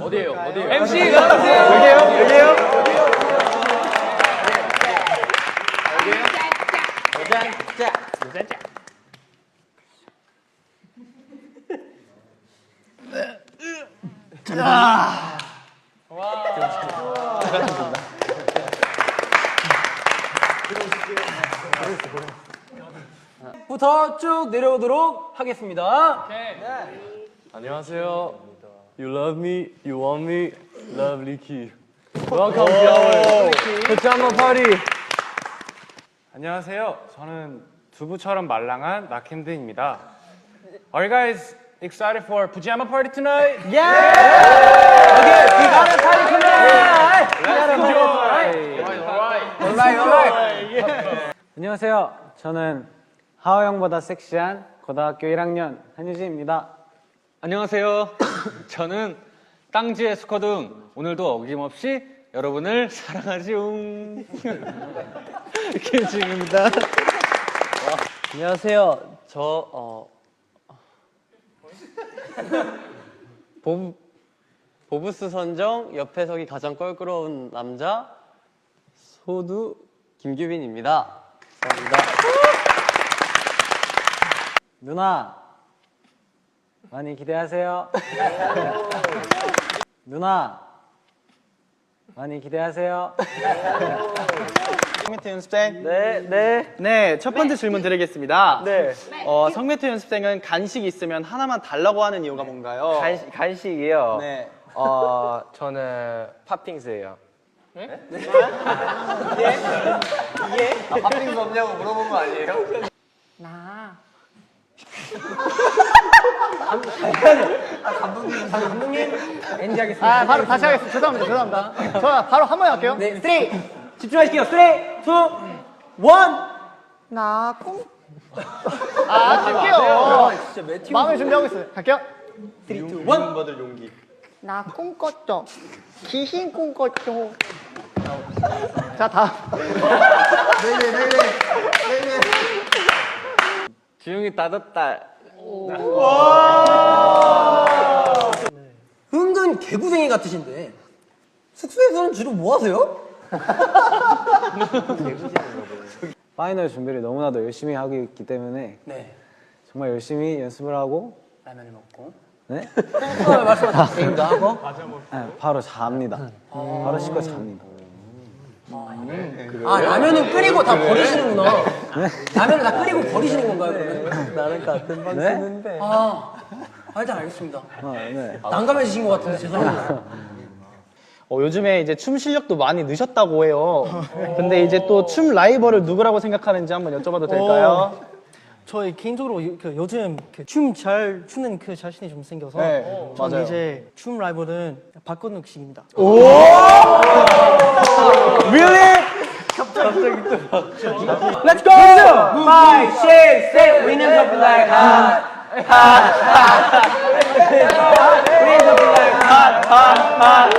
어디에요? 어디에요? MC 나오세요. 여기에요? 여기에요? 부터 쭉 내려오도록 하겠습니다. 안녕하세요. You love me, you want me, love Licky. Welcome to our pajama party. 안녕하세요. 저는 두부처럼 말랑한 나캠드입니다. Are you guys excited for pajama party tonight? 안녕하세요. 저는 하호 형보다 섹시한 고등학교 1학년 한유진입니다. 안녕하세요. 저는 땅지의 스쿼드 오늘도 어김없이 여러분을 사랑하지요. 김지입니다. 안녕하세요. 저 어, 보, 보브스 선정 옆에서기 가장 껄끄러운 남자 소두 김규빈입니다. 감사합니다. 누나 많이 기대하세요. 누나 많이 기대하세요. 성매트 연습생. 네, 네. 네, 첫 번째 질문 드리겠습니다. 네. 어, 성매트 연습생은 간식 있으면 하나만 달라고 하는 이유가 뭔가요? 간식, 간식이요. 네. 어, 저는 팥빙수예요. NG 하겠습니다. 아, 바로 다시 하겠습니다. 죄송합니다. 죄송합니다. 저 바로 한번 할게요. 네, 3 집중하실게요. 3, 2, 1. 나 꿈. 아, 갈게요. 진짜 매튜. 마음의 준비하고 있어요. 갈게요. 3, 2, 1. 받을 용기. 나 꿈꿨죠. 귀신 꿈꿨죠. 자, 다음. 주영이 따뜻다. 은근 개구쟁이 같으신데 숙소에서는 주로 뭐 하세요? 파이널 준비를 너무나도 열심히 하고 있기 때문에 네. 정말 열심히 연습을 하고 라면을 먹고 네? 아, 말씀하신 게임도 하고 네, 바로 잡니다. 바로 씻고 잡니다. 아 라면은 끓이고 다 버리시는구나. 라면을 다 끓이고 버리시는 건가요 그러면? 나는 같은 방 쓰는데. 아, 아 일단 알겠습니다. 아, 네. 난감해지신 것 같은데 죄송합니다. 어, 요즘에 이제 춤 실력도 많이 느셨다고 해요. 근데 이제 또 춤 라이벌을 누구라고 생각하는지 한번 여쭤봐도 될까요? 저희 개인적으로 요- 그 요즘 춤 잘 추는 그 자신이 좀 생겨서 네, 저는 맞아요. 이제 춤 라이벌은 박건욱 씨입니다. Let's go! 5, 6, 7 Winners of like hot hot hot Winners of like hot hot hot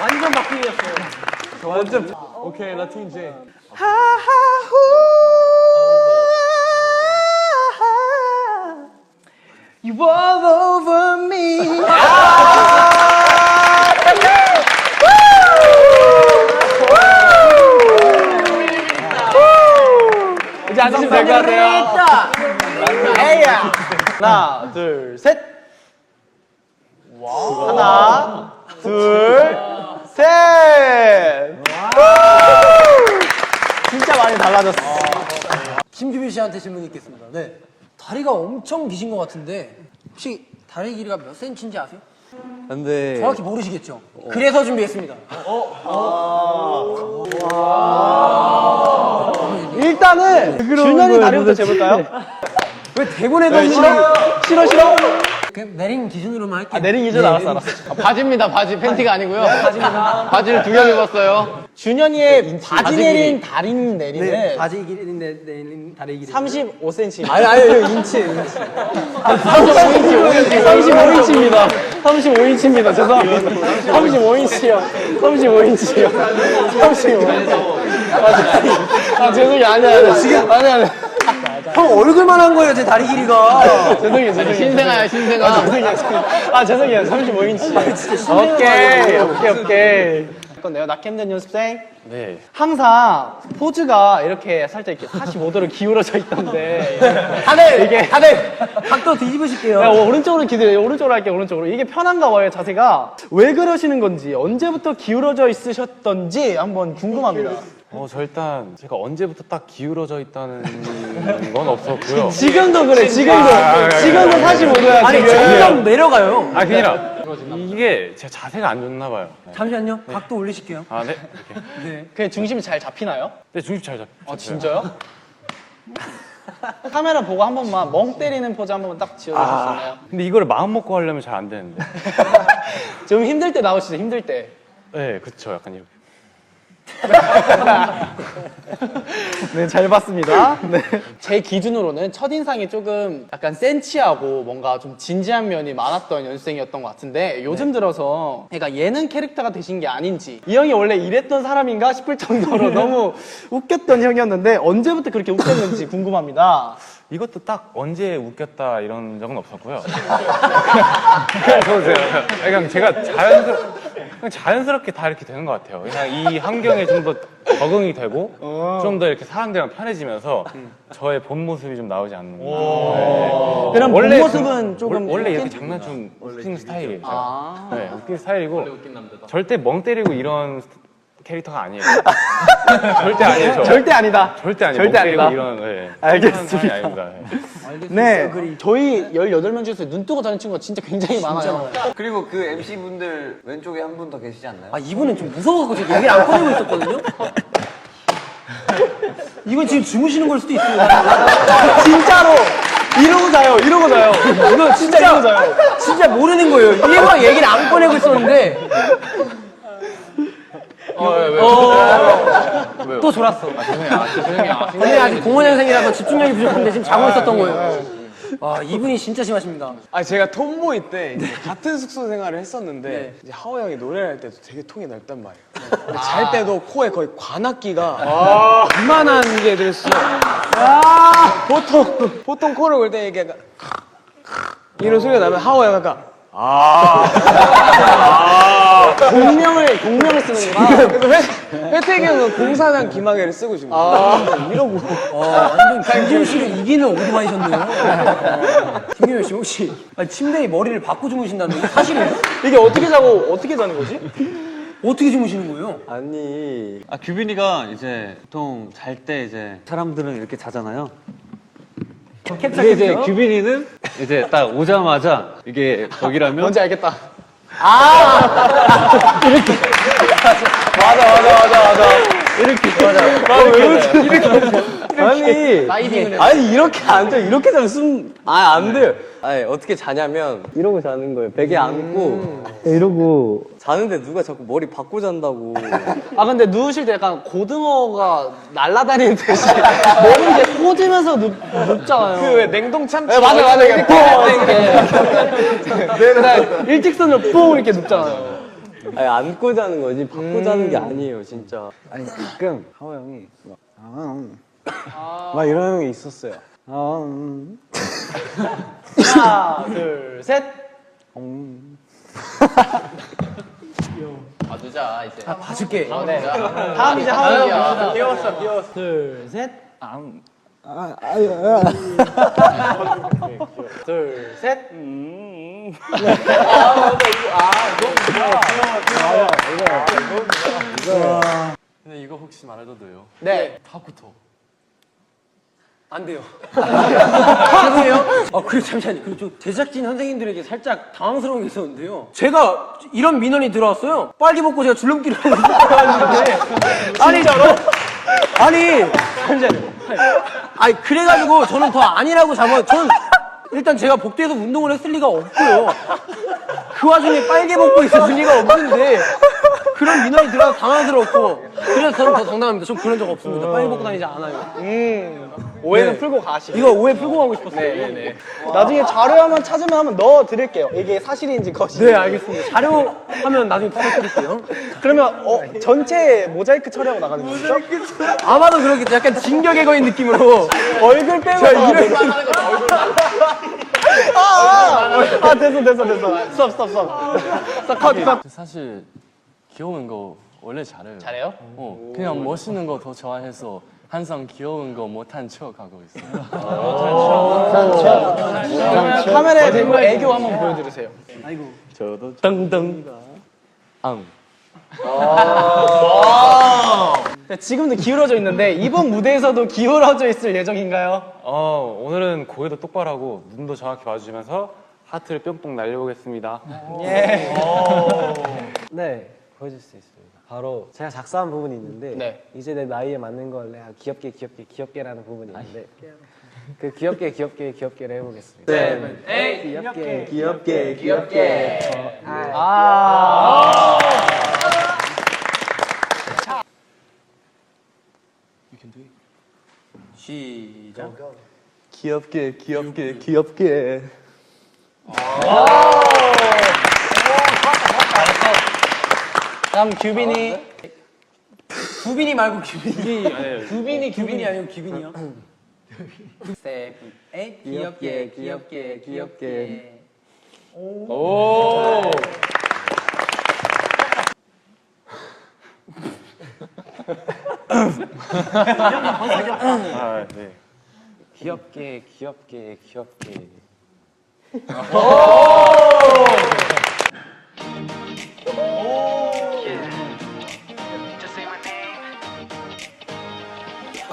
완전 바뀌었어요 오케이, 라틴 제. You all over 이제 앉으시면 될 것 같아요. 에이야. 하나, 둘, 셋. 하나, 둘, 셋. 진짜 많이 달라졌어. 김규빈 씨한테 질문이 있겠습니다 네 다리가 엄청 기신 것 같은데 혹시 다리 길이가 몇 센치인지 아세요? 근데 정확히 모르시겠죠? 그래서 준비했습니다 일단은 준현이 다리부터 재볼까요? 왜 대본에도 없는 싫어, 싫어. 그냥 내린 기준으로만 할게요. 아, 내린 기준 알았어, 알았어. 바지입니다, 바지. 팬티가 아니고요. 바지를 두겹 입었어요. 준현이의 바지 바지 내린 다린 내리는 네, 바지 길이 내, 내린 다리 길이. 35cm. 아니 아니 아니, 인치 인치. 35인치입니다. 35인치입니다. 죄송합니다. 35인치요. 35인치요. 35인치. 아, 죄송해요. 아니, 아니. 지금, 아니, 아니. 형 얼굴만 한 거예요 제 다리 길이가. 죄송해요. 죄송해요. 신생아야, 신생아. 아, 죄송해요. 아, 죄송해요. 35인치. 오케이. 오케이, 오케이. 건데요. 낙햄된 연습생. 네. 항상 포즈가 이렇게 살짝 이렇게 45도로 기울어져 있던데. 다들 이게- 다들 각도 뒤집으실게요. 야, 어, 오른쪽으로 기대요. 오른쪽으로 할게요. 오른쪽으로. 이게 편한가 봐요, 자세가. 왜 그러시는 건지, 언제부터 기울어져 있으셨던지 한번 궁금합니다. 어, 저 일단 제가 언제부터 딱 기울어져 있다는 건 없었고요. 지금도 그래, 지금도. 아, 아, 아, 지금도 45도야, 아니 지금. 점점 내려가요. 아, 그게 아니라 이게 제 자세가 안 좋나 봐요. 잠시만요. 각도 올리실게요. 아, 네. 이렇게. 그게 중심이 잘 잡히나요? 네, 중심 잘 잡. 아, 진짜요? 카메라 보고 한 번만 멍 때리는 포즈 한 번만 딱 지어주실 수 있나요? 근데 이거를 마음 먹고 하려면 잘 안 되는데. 좀 힘들 때 나오시죠, 힘들 때. 네, 그쵸. 약간 이렇게. 네, 잘 봤습니다. 네. 제 기준으로는 첫인상이 조금 약간 센치하고 뭔가 좀 진지한 면이 많았던 연습생이었던 것 같은데 요즘 들어서 그러니까 예능 캐릭터가 되신 게 아닌지 이 형이 원래 이랬던 사람인가 싶을 정도로 너무 웃겼던 형이었는데 언제부터 그렇게 웃겼는지 궁금합니다. 이것도 딱 언제 웃겼다 이런 적은 없었고요. 그래서 제가 그냥 제가 자연스럽, 그냥 자연스럽게 다 이렇게 되는 것 같아요. 그냥 이 환경에 좀 더 적응이 되고 좀 더 이렇게 사람들이랑 편해지면서 저의 본 모습이 좀 나오지 않는 거. 네. 그럼 원래 본 모습은 그- 조금 원래 이렇게 웃긴- 장난좀 웃기는 스타일이에요. 제가. 네, 웃긴 스타일이고 절대 멍 때리고 이런 캐릭터가 아니에요. 절대 아니에요. 저. 절대 아니다. 절대 아니에요. 절대 아니다. 이런 네. 알겠습니다. 아닙니다. 네. 네, 저희 18명 중에서 눈 뜨고 다니는 친구가 진짜 굉장히 많아요. 그리고 그 MC 분들 왼쪽에 한 분 더 계시지 않나요? 아 이분은 좀 무서워갖고 지금 얘기를 안 꺼내고 있었거든요. 이건 지금 주무시는 걸 수도 있어요. 진짜로 이러고 자요. 이러고 자요. 이거 진짜 이러고 자요. 진짜 모르는 거예요. 일부러 얘기를 안 꺼내고 있었는데. 어, 또 졸았어. 오늘 아직 공원현생이라서 집중력이 부족한데 지금 자고 있었던 거예요. 아 이분이 진짜 심하십니다. 아 제가 톰보이 때 이제 같은 숙소 생활을 했었는데 이제 하호 형이 노래를 할 때도 되게 통이 넓단 말이에요. 근데 잘 때도 코에 거의 관악기가 이만한 게 들었어. 보통 보통 코를 골때 이게 약간 이런 소리가 나면 하호 형 약간 공명을 공명을 쓰는구나. 그래서 회, 회택이 형은 공사장 기마개를 쓰고 지금 이러고 어, 완전 김지훈 씨를 이기는 오토바이셨네요. 김기현 씨 혹시 아니, 침대에 머리를 박고 주무신다는 게 사실이에요? 이게 어떻게 자고 어떻게 자는 거지? 어떻게 주무시는 거예요? 아니. 아, 규빈이가 이제 보통 잘 때 이제 사람들은 이렇게 자잖아요. 근데 이제 규빈이는 이제 딱 오자마자 이게 거기라면 뭔지 알겠다. 아 니 라이딩을 아니 이렇게 앉아 이렇게 자면 숨 아 안 돼요. 아니 어떻게 자냐면 이러고 자는 거예요. 베개 안고 이러고 자는데 누가 자꾸 머리 받고 잔다고. 아 근데 누우실 때 약간 고등어가 날아다니는 듯이 머리 이렇게 꽂으면서 눕, 눕잖아요. 그 왜 냉동 참치 네, 맞아 맞아 이렇게 뽕 이렇게 그다음 일직선으로 뽕 이렇게 눕잖아요. 아니 안고 자는 거지 받고 자는 게 아니에요 진짜. 아니 가끔 하호 형이 막, 아, 음. 막 이러는 게 있었어요. 아, 음. 하나 둘 셋. 봐주자 이제 봐줄게. 네. 다음 이제 하원 형이야. 귀여웠어 귀여웠어. 둘 셋. 둘 셋. 근데 이거 혹시 말해도 돼요? 네. 안 돼요. 죄송해요. 아, 그리고 잠시만요. 그리고 저 제작진 선생님들에게 살짝 당황스러운 게 있었는데요. 제가 이런 민원이 들어왔어요. 빨리 먹고 제가 줄넘기를 했는데. 아니, 저로? 아니, 잠시만요. 아니, 그래가지고 저는 더 아니라고 잡아, 저는 일단 제가 복도에서 운동을 했을 리가 없고요. 그 와중에 빨개 벗고 있을 리가 없는데 그런 민원이 들어서 당황스럽고 그래서 저는 더 당당합니다. 전 그런 적 없습니다. 빨개 벗고 다니지 않아요. 오해는 네. 풀고 가시고. 이거 오해 풀고 가고 싶었어요. 네네네. 나중에 자료화만 찾으면 한번 넣어 드릴게요. 이게 사실인지 거짓인지. 네, 알겠습니다. 자료 하면 나중에 부탁드릴게요. 그러면 어, 전체 모자이크 처리하고 나가는 거죠? 아마도 그렇겠죠. 약간 진격의 거인 느낌으로. 얼굴 빼고 제가 나가는 이런- 거죠? 아, 아, 아, 됐어, 됐어, 됐어. 스톱, 스톱, 스톱. 스톱, 컷, 컷. 사실 귀여운 거 원래 잘해요. 잘해요? 어, 그냥 멋있는 거 더 좋아해서 항상 귀여운 거 못한 척 하고 있어요. 그러면 카메라에 대고 애교 한번 보여주세요. 저도 땅땅 앙. 네, 지금도 기울어져 있는데 이번 무대에서도 기울어져 있을 예정인가요? 어, 오늘은 고개도 똑바로 하고 눈도 정확히 봐주면서 하트를 뿅뿅 날려보겠습니다. 네, 보여줄 수 있습니다. 바로 제가 작사한 부분이 있는데 네. 이제 내 나이에 맞는 걸 내가 귀엽게 귀엽게 귀엽게라는 부분이 있는데 그 귀엽게 귀엽게 귀엽게를 해보겠습니다. 네, 귀엽게 귀엽게 귀엽게. 아. 시작. 귀엽게 귀엽게 귀엽게. 다음 규빈이 구빈이 말고 규빈이. 구빈이 규빈이 아니고 규빈이요. 세븐, 에잇, 귀엽게, 귀엽게, 귀엽게. 오! 아, 네. 귀엽게, 귀엽게, 귀엽게.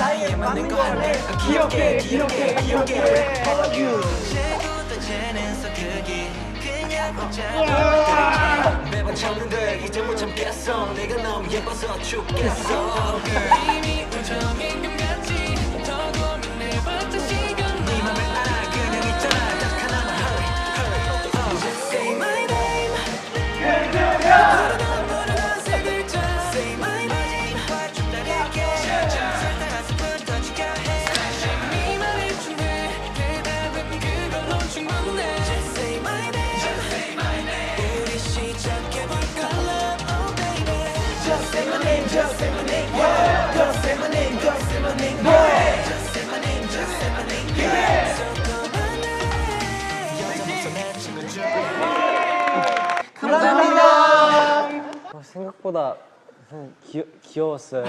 나이에 맞는 거 할래 귀엽게 귀엽게 귀엽게 매번 참는데 이제 못 참겠어 내가 너무 예뻐서 죽겠어 이미 우정인 생각보다 좀 귀, 귀여웠어요.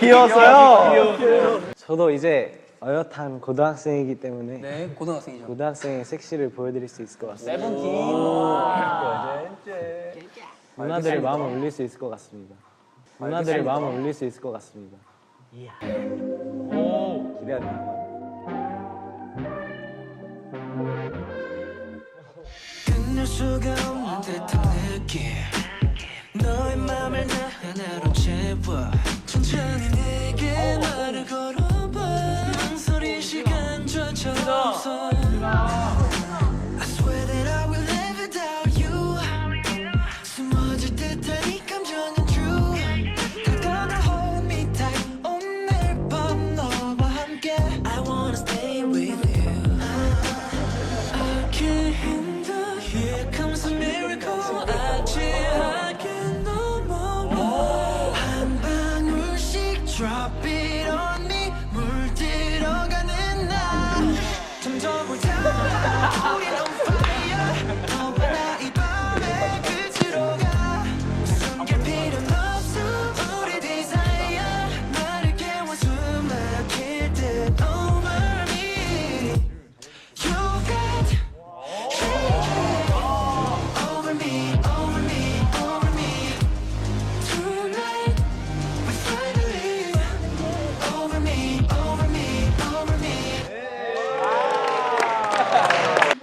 귀여웠어요? 저도 이제 어엿한 고등학생이기 때문에 네, 고등학생이죠. 고등학생의 섹시를 보여드릴 수 있을 것 같습니다. 누나들의 마음을 울릴 수 있을 것 같습니다. 누나들의 마음을 울릴 수 있을 것 같습니다. 기대한다. 끝낼 수가 없는 듯한 느낌 너의 맘을 내 하나로 채워 천천히 내게 말을 걸어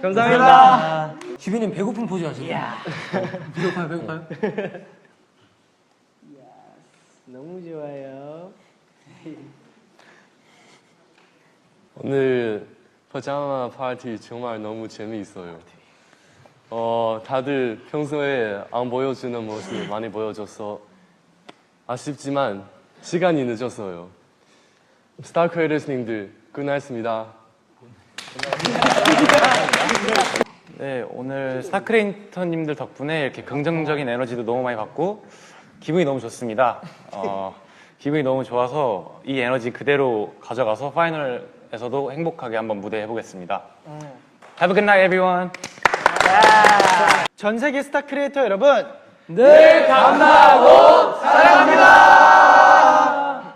감사합니다. 규빈님 배고픈 포즈 하시네. 배고파요, 배고파요? 너무 좋아요. 오늘 파자마 파티 정말 너무 재미있어요. 어, 다들 평소에 안 보여주는 모습 많이 보여줘서 아쉽지만 시간이 늦었어요. 스타 크리에이터스님들 끝났습니다. 네, 오늘 스타크레인터님들 덕분에 이렇게 긍정적인 에너지도 너무 많이 받고 기분이 너무 좋습니다. 어, 기분이 너무 좋아서 이 에너지 그대로 가져가서 파이널에서도 행복하게 한번 무대 해보겠습니다. Have a good night, everyone. 전 세계 스타 크리에이터 여러분 늘 감사하고 사랑합니다.